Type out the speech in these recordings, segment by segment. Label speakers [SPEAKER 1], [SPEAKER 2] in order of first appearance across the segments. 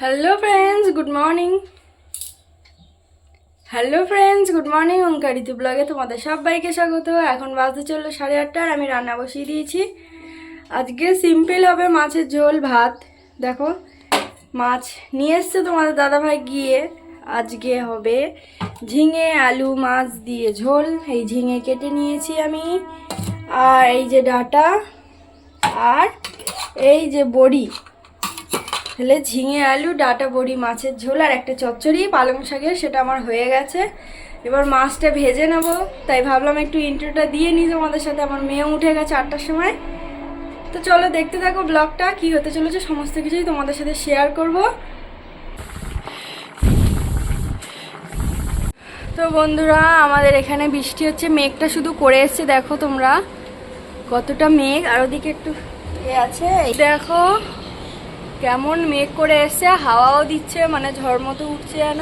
[SPEAKER 1] Hello friends good morning hello friends good morning অঙ্কারিতু ব্লগে তোমাদের সবাইকে স্বাগত। এখন বাজতে চলল সাড়ে আটটার আমি রান্না বসিয়ে দিয়েছি। আজকে সিম্পল হবে মাছের ঝোল, ভাত। দেখো, মাছ নিয়ে এসছে তোমাদের দাদাভাই গিয়ে। আজকে হবে ঝিঙে, আলু, মাছ দিয়ে ঝোল। এই ঝিঙে কেটে নিয়েছি আমি। আর এই যে ডাটা, আর এই যে বড়ি। তাহলে ঝিঙে আলু, ডাটা বড়ি, মাছের ঝোল আর একটা চচ্চড়ি, পালং শাকের, সেটা আমার হয়ে গেছে। এবার মাছটা ভেজে নেব। তাই ভাবলাম একটু ইন্টারটা দিয়ে নিই তোমাদের সাথে। আমার মেয়ে উঠে গেছে আটটার সময়। তো চলো দেখতে থাকো ব্লগটা, কি হতে চলেছে, সমস্ত কিছুই তোমাদের সাথে শেয়ার করব। তো বন্ধুরা, আমাদের এখানে বৃষ্টি হচ্ছে, মেঘটা শুধু করে এসছে, দেখো তোমরা। কতটা মেঘ, আর ওদিকে একটু আছে। দেখো কেমন মেঘ করে এসছে, হাওয়াও দিচ্ছে মানে ঝড় মতো উঠছে যেন।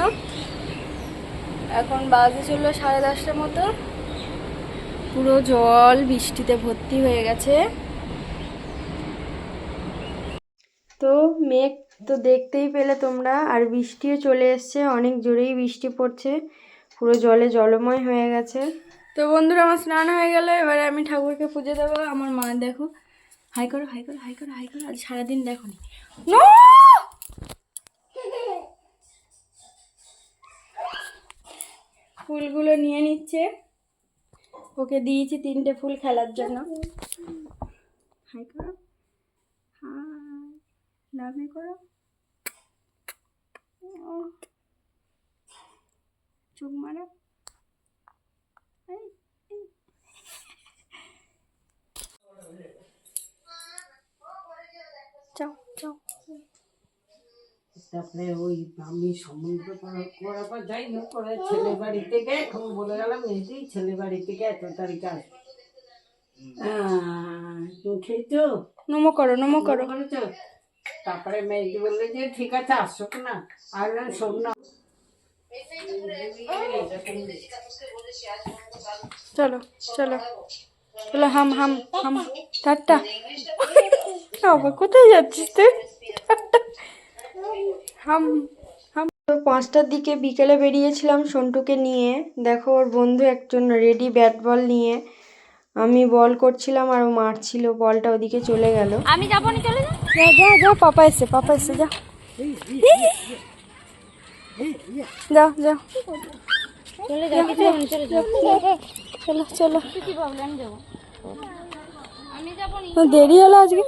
[SPEAKER 1] এখন বাজে চলল সাড়ে দশটার মতো। পুরো জল বৃষ্টিতে ভর্তি হয়ে গেছে। তো মেঘ তো দেখতেই পেলে তোমরা, আর বৃষ্টিও চলে এসছে, অনেক জোরেই বৃষ্টি পড়ছে। পুরো জলে জলময় হয়ে গেছে। তো বন্ধুরা, আমার স্নান হয়ে গেল, এবারে আমি ঠাকুরকে পুজো দেবো, আমার মা দেখো। হাই করো হাই করো হাই করো হাই করো। আজ সারাদিন দেখো নি! ফুলগুলো নিয়ে নিচ্ছে। ওকে দিয়েছি তিনটে ফুল খেলার জন্য। হাই করো। হাই। লাভ করো। ও। চোখ মারো এই, এই। যাও যাও
[SPEAKER 2] তারপরে ওই আমি সমুদ্র করার পর যাই না করে ছেলে বাড়ি থেকে এখন বলে গেলাম এসি ছেলে বাড়ি থেকে এত তারিখ আসবে খেয়েছো
[SPEAKER 1] নমো করো নমো করো।
[SPEAKER 2] করেছ তারপরে মেয়েটি বললে যে ঠিক আছে আসুক না। আর না, শোন না।
[SPEAKER 1] চলো চলো। চলো হাম হাম হাম। টাটা। বাবা কোথায় যাচ্ছিস তুই? হাম হাম। পাঁচটার দিকে বিকেলে বেরিয়েছিলাম সন্টুকে নিয়ে। দেখো ওর বন্ধু একজন রেডি ব্যাট বল নিয়ে। আমি বল করছিলাম আর ও মারছিল বলটা ওদিকে চলে গেল।
[SPEAKER 3] আমি যাব না চলে যা
[SPEAKER 1] যা পাপা এসে পাপা এসে যা। যাও যাও
[SPEAKER 3] চলে চলো
[SPEAKER 1] দেরি হলো আজকে?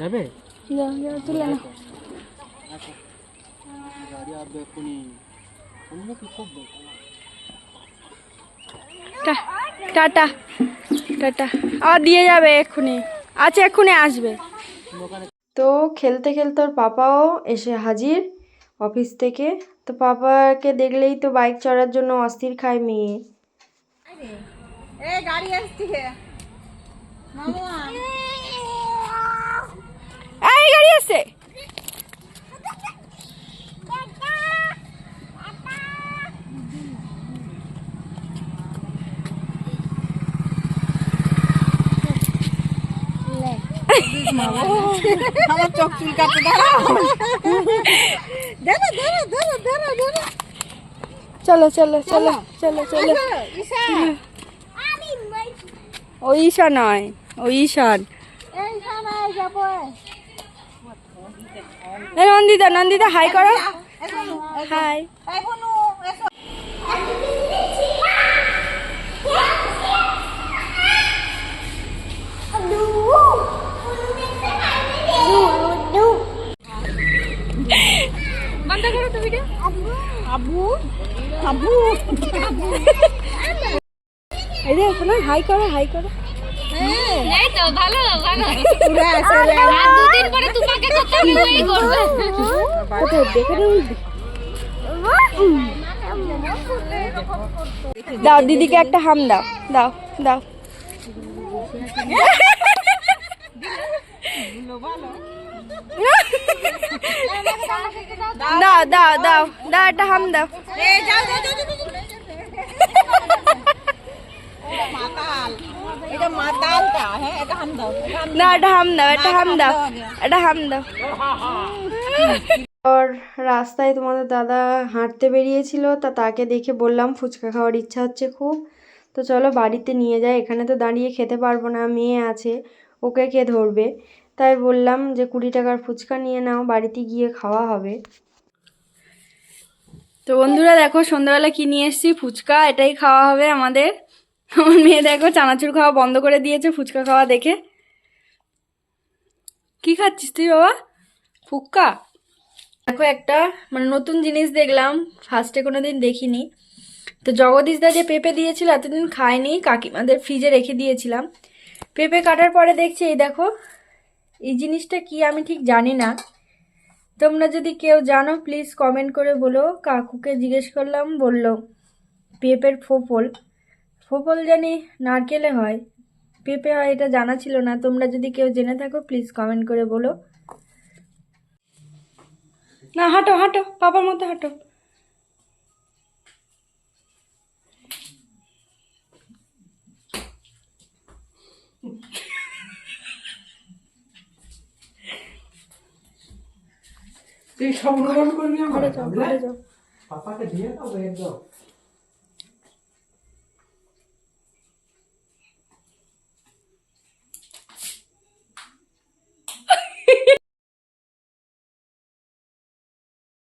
[SPEAKER 2] যাবে?
[SPEAKER 1] তুলে না টাটা টাটা। আবার দিয়ে যাবে এক্ষুনি। আচ্ছা এক্ষুনি আসবে। তো খেলতে খেলতে ওর পাপাও এসে হাজির অফিস থেকে। তো পাপাকে দেখলেই তো বাইক চড়ার জন্য অস্থির খায় মেয়ে। এই গাড়ি আসছে
[SPEAKER 2] আমার চোখ দাঁড়াও
[SPEAKER 1] চলো চলো চলো চলো। চলো ও ঈশা নয় ও ঈশান। নন্দিতা নন্দিতা হাই করো। হাই এই যে হাই করো হাই করো। নেই দাও দিদিকে একটা হাম দাও। দাও দাও। দাও দাও দাও দাও একটা হাম দাও।
[SPEAKER 4] এটা হ্যাঁ এটা হাম দাও
[SPEAKER 1] না এটা হাম দাও এটা হাম দাও এটা হাম দাও। আর রাস্তায় তোমাদের দাদা হাঁটতে বেরিয়েছিল তা তাকে দেখে বললাম ফুচকা খাওয়ার ইচ্ছা হচ্ছে খুব। তো চলো বাড়িতে নিয়ে যাই এখানে তো দাঁড়িয়ে খেতে পারব না মেয়ে আছে ওকে কে ধরবে? তাই বললাম যে কুড়ি টাকার ফুচকা নিয়ে নাও, বাড়িতে গিয়ে খাওয়া হবে। তো বন্ধুরা দেখো, সন্ধ্যাবেলা কি নিয়ে এসেছি? ফুচকা, এটাই খাওয়া হবে আমাদের। আমার মেয়ে দেখো, চানাচুর খাওয়া বন্ধ করে দিয়েছে, ফুচকা খাওয়া দেখে। কি খাচ্ছিস তুই বাবা? ফুক্কা দেখো একটা মানে নতুন জিনিস দেখলাম ফার্স্টে কোনো দিন দেখিনি। তো জগদীশদা যে পেঁপে দিয়েছিল, এতদিন খায়নি, কাকিমাদের ফ্রিজে রেখে দিয়েছিলাম। পেঁপে কাটার পরে দেখছি, এই দেখো এই জিনিসটা কি আমি ঠিক জানি না। তোমরা যদি কেউ জানো প্লিজ কমেন্ট করে বলো। কাকুকে জিজ্ঞেস করলাম, বলল, পেঁপের ফোপল। ফোপল জানি নারকেলে হয়। পেঁপে হয় এটা জানা ছিল না। তোমরা যদি কেউ জেনে থাকো প্লিজ কমেন্ট করে বলো। না, হাঁটো হাঁটো, পাপার মতো হাঁটো।
[SPEAKER 2] তুই সব গ্রহণ করবি আমার
[SPEAKER 1] ঘরে যাও ঘরে যাও।
[SPEAKER 2] পাপাকে দিয়ে দাও একদম